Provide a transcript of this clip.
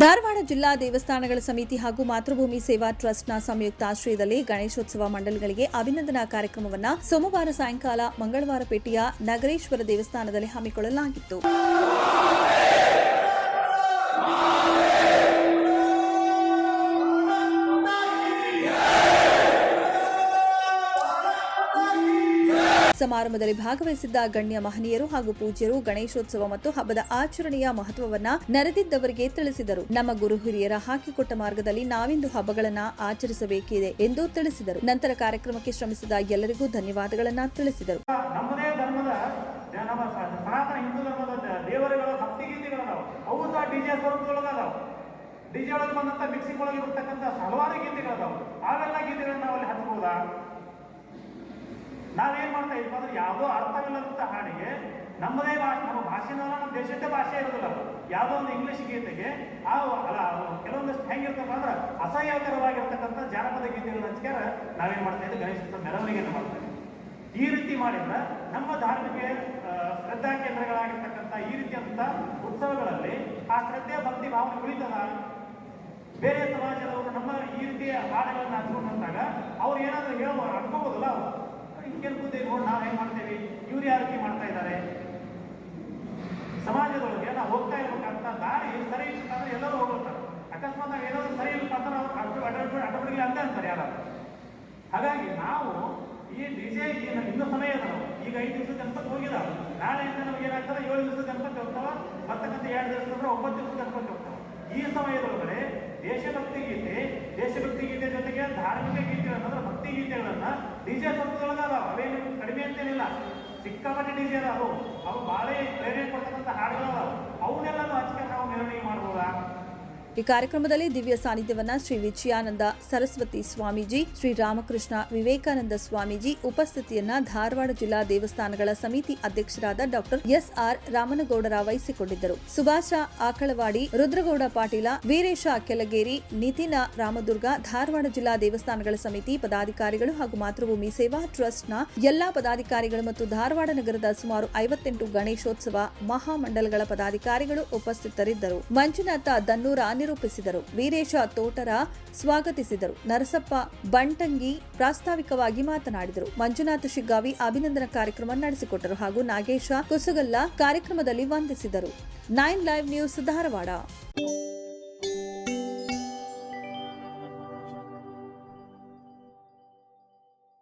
ಧಾರವಾಡ ಜಿಲ್ಲಾ ದೇವಸ್ಥಾನಗಳ ಸಮಿತಿ ಹಾಗೂ ಮಾತೃಭೂಮಿ ಸೇವಾ ಟ್ರಸ್ಟ್ನ ಸಂಯುಕ್ತ ಆಶ್ರಯದಲ್ಲಿ ಗಣೇಶೋತ್ಸವ ಮಂಡಳಿಗಳಿಗೆ ಅಭಿನಂದನಾ ಕಾರ್ಯಕ್ರಮವನ್ನು ಸೋಮವಾರ ಸಾಯಂಕಾಲ ಮಂಗಳವಾರಪೇಟೆಯ ನಗರೇಶ್ವರ ದೇವಸ್ಥಾನದಲ್ಲಿ ಹಮ್ಮಿಕೊಳ್ಳಲಾಗಿತ್ತು. ಸಮಾರಂಭದಲ್ಲಿ ಭಾಗವಹಿಸಿದ್ದ ಗಣ್ಯ ಮಹನೀಯರು ಹಾಗೂ ಪೂಜ್ಯರು ಗಣೇಶೋತ್ಸವ ಮತ್ತು ಹಬ್ಬದ ಆಚರಣೆಯ ಮಹತ್ವವನ್ನ ನೆರೆದಿದ್ದವರಿಗೆ ತಿಳಿಸಿದರು. ನಮ್ಮ ಗುರು ಹಿರಿಯರ ಹಾಕಿಕೊಟ್ಟ ಮಾರ್ಗದಲ್ಲಿ ನಾವಿಂದು ಹಬ್ಬಗಳನ್ನ ಆಚರಿಸಬೇಕಿದೆ ಎಂದು ತಿಳಿಸಿದರು. ನಂತರ ಕಾರ್ಯಕ್ರಮಕ್ಕೆ ಶ್ರಮಿಸಿದ ಎಲ್ಲರಿಗೂ ಧನ್ಯವಾದಗಳನ್ನ ತಿಳಿಸಿದರು. ಡಿಜೆ ಒಳಗೆ ಬಂದಂತ ಮಿಕ್ಸಿಂಗ್ ಒಳಗೆ ಇರ್ತಕ್ಕಂಥ ಹಲವಾರು ಗೀತೆಗಳದಾವ ಅವೆಲ್ಲ ಗೀತೆಗಳನ್ನ ನಾವು ಅಲ್ಲಿ ಹಚ್ಬೋದಾ ನಾವೇನ್ ಮಾಡ್ತಾ ಇದ್ವಿ ಅಂದ್ರೆ ಯಾವುದೋ ಅರ್ಥವಿಲ್ಲದಂತ ಹಾಡಿಗೆ ನಮ್ಮದೇ ಭಾಷೆ, ನಮ್ಮ ಭಾಷೆನಲ್ಲ ನಮ್ಮ ದೇಶದ ಭಾಷೆ ಇರೋದಿಲ್ಲ ಯಾವುದೋ ಒಂದು ಇಂಗ್ಲಿಷ್ ಗೀತೆಗೆ ಆ ಅಲ್ಲ ಕೆಲವೊಂದಷ್ಟು ಹೆಂಗಿರ್ತಪ್ಪ ಅಂದ್ರೆ ಅಸಹ್ಯಕರವಾಗಿರ್ತಕ್ಕಂಥ ಜಾನಪದ ಗೀತೆಗಳ ಹಂಚ್ಕಾರ ನಾವೇನ್ ಮಾಡ್ತಾ ಇದ್ದೀವಿ ಗಣೇಶ ಮೆರವಣಿಗೆಯನ್ನು ಮಾಡ್ತಾ ಇದ್ದೀವಿ ಈ ರೀತಿ ಮಾಡಿದ್ರೆ ನಮ್ಮ ಧಾರ್ಮಿಕ ಶ್ರದ್ಧಾ ಕೇಂದ್ರಗಳಾಗಿರ್ತಕ್ಕಂಥ ಈ ರೀತಿಯಂತ ಉತ್ಸವಗಳಲ್ಲಿ ಆ ಶ್ರದ್ಧೆ ಭಕ್ತಿ ಭಾವನೆ ಉಳಿತದ? ಬೇರೆ ಸಮಾಜದವರು ನಮ್ಮ ಈ ರೀತಿಯ ಹಾಡುಗಳನ್ನ ಹಚ್ಕೊಂಡು ಬಂದಾಗ ಅವ್ರು ಇನ್ನೂ ಸಮಯ ಇದೆ ಈಗ ಐದು ದಿವಸ ಗಣಪತಿ ಹೋಗಿಲ್ಲ ನಾಳೆಯಿಂದ ನಮ್ಗೆ ಏನಾಗ್ತದೆ? ಏಳು ದಿವಸ ಗಣಪತಿ ಹೋಗ್ತಾವ? ಬರ್ತಕ್ಕಂಥ ಎರಡು ದಿವಸ ಅಂದ್ರೆ ಒಂಬತ್ತು ದಿವಸ ಗಣಪತಿ ಹೋಗ್ತಾವ. ಈ ಸಮಯದೊಳಗಡೆ ದೇಶಭಕ್ತಿ ಗೀತೆ ದೇಶಭಕ್ತಿ ಗೀತೆ ಜೊತೆಗೆ ಧಾರ್ಮಿಕ ಗೀತೆಗಳನ್ನ ಅಂದ್ರೆ ಭಕ್ತಿ ಗೀತೆಗಳನ್ನ ಡಿಜೆ ಸಂಸ್ಥೆಗಳೊಳಗ ಅದಾವ. ಅವೇನು ಕಡಿಮೆ ಅಂತೇನಿಲ್ಲ. ಸಿಕ್ಕಾಪಟ್ಟೆ ಡಿಜೆ ಅದಾವು. ಅವು ಭಾಳ ಪ್ರೇರಣೆ ಕೊಡ್ತಕ್ಕಂಥ ಹಾಡುಗಳು ಈ ಕಾರ್ಯಕ್ರಮದಲ್ಲಿ ದಿವ್ಯ ಸಾನ್ನಿಧ್ಯವನ್ನ ಶ್ರೀ ವಿಜಯಾನಂದ ಸರಸ್ವತಿ ಸ್ವಾಮೀಜಿ, ಶ್ರೀ ರಾಮಕೃಷ್ಣ ವಿವೇಕಾನಂದ ಸ್ವಾಮೀಜಿ ಉಪಸ್ಥಿತಿಯನ್ನ ಧಾರವಾಡ ಜಿಲ್ಲಾ ದೇವಸ್ಥಾನಗಳ ಸಮಿತಿ ಅಧ್ಯಕ್ಷರಾದ ಡಾಕ್ಟರ್ ಎಸ್ ಆರ್ ರಾಮನಗೌಡರ ವಹಿಸಿಕೊಂಡಿದ್ದರು. ಸುಭಾಷ ಆಕಳವಾಡಿ, ರುದ್ರಗೌಡ ಪಾಟೀಲ, ವೀರೇಶ ಕೆಲಗೇರಿ ನಿತಿನ ರಾಮದುರ್ಗ, ಧಾರವಾಡ ಜಿಲ್ಲಾ ದೇವಸ್ಥಾನಗಳ ಸಮಿತಿ ಪದಾಧಿಕಾರಿಗಳು ಹಾಗೂ ಮಾತೃಭೂಮಿ ಸೇವಾ ಟ್ರಸ್ಟ್ನ ಎಲ್ಲಾ ಪದಾಧಿಕಾರಿಗಳು ಮತ್ತು ಧಾರವಾಡ ನಗರದ ಸುಮಾರು ಐವತ್ತೆಂಟು ಗಣೇಶೋತ್ಸವ ಮಹಾಮಂಡಲಗಳ ಪದಾಧಿಕಾರಿಗಳು ಉಪಸ್ಥಿತರಿದ್ದರು. ಮಂಜುನಾಥ ದನ್ನೂರ ನಿರೂಪಿಸಿದರು. ವೀರೇಶ ತೋಟರ ಸ್ವಾಗತಿಸಿದರು. ನರಸಪ್ಪ ಬಂಟಂಗಿ ಪ್ರಾಸ್ತಾವಿಕವಾಗಿ ಮಾತನಾಡಿದರು. ಮಂಜುನಾಥ ಶಿಗ್ಗಾವಿ ಅಭಿನಂದನಾ ಕಾರ್ಯಕ್ರಮ ನಡೆಸಿಕೊಟ್ಟರು ಹಾಗೂ ನಾಗೇಶ ಕುಸುಗಲ್ಲ ಕಾರ್ಯಕ್ರಮದಲ್ಲಿ ವಂದಿಸಿದರು. Nine live news Dharwad.